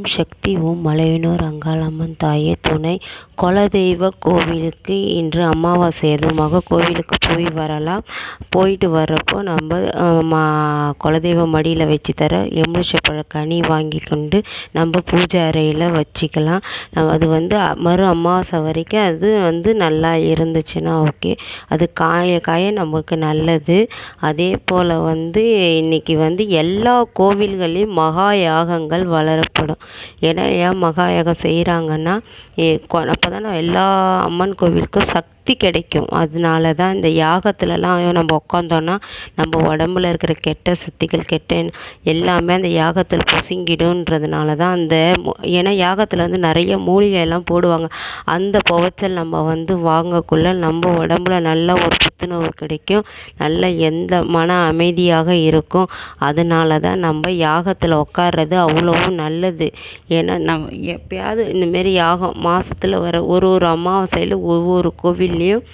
ஓம் சக்தி ஓம் மலையனூர் அங்காளம்மன் தாயே துணை குலதெய்வ கோவிலுக்கு இன்று அமாவாசை எதுவுமாக கோவிலுக்கு போய் வரலாம். போயிட்டு வர்றப்போ நம்ம மா குலதெய்வ மடியில் வச்சு தர எலுமிச்சம்பழ கனி வாங்கி கொண்டு நம்ம பூஜை அறையில் வச்சுக்கலாம். அது வந்து மறு அமாவாசை வரைக்கும் அது வந்து நல்லா இருந்துச்சுன்னா ஓகே. அது காய காய நமக்கு நல்லது. அதே போல் வந்து இன்றைக்கி வந்து எல்லா கோவில்கள்லேயும் மகா யாகங்கள் வளரப்படும். ஏன்னா ஏன் மகா யாகம் செய்கிறாங்கன்னா அப்போ தான் எல்லா அம்மன் கோவிலுக்கும் சக்தி கிடைக்கும். அதனால தான் இந்த யாகத்துலலாம் நம்ம உட்காந்தோன்னா நம்ம உடம்புல இருக்கிற கெட்ட சக்திகள் கெட்ட எல்லாமே அந்த யாகத்தில் பொசுங்கிடுன்றதுனால தான் அந்த ஏன்னா யாகத்தில் வந்து நிறைய மூலிகை எல்லாம் போடுவாங்க. அந்த புகைச்சல் நம்ம வந்து வாங்கக்குள்ள நம்ம உடம்புல நல்ல ஒரு புத்துணர்வு கிடைக்கும். நல்ல எந்த மன அமைதியாக இருக்கும். அதனால தான் நம்ம யாகத்தில் உட்கார்றது அவ்வளவும் நல்லது. ஏன்னா நம்ம எப்பயாவது இந்தமாரி யாகம் மாதத்துல வர ஒரு ஒரு அமாவாசையில் ஒவ்வொரு கோவில் கோவில்லேயும்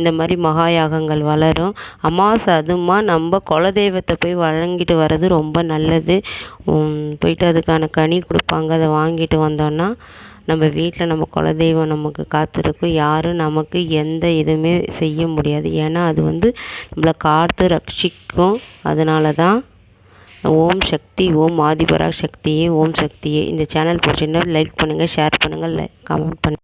இந்த மாதிரி மகா யாகங்கள் வளரும். அமாவாசை அதுவுமா நம்ம குலதெய்வத்தை போய் வழங்கிட்டு வர்றது ரொம்ப நல்லது. போயிட்டு அதுக்கான கனி கொடுப்பாங்க. அதை வாங்கிட்டு வந்தோன்னா நம்ம வீட்டில் நம்ம குலதெய்வம் நமக்கு காத்திருக்கும். யாரும் நமக்கு எந்த இதுவுமே செய்ய முடியாது. ஏன்னா அது வந்து நம்மளை காத்து ரட்சிக்கும். அதனால தான் ஓம் சக்தி ஓம் ஆதிபரா சக்தியே ஓம் சக்தியே. இந்த சேனல் பிடிச்சிருந்தால் லைக் பண்ணுங்கள் ஷேர் பண்ணுங்கள் லை கமெண்ட் பண்ணுங்கள்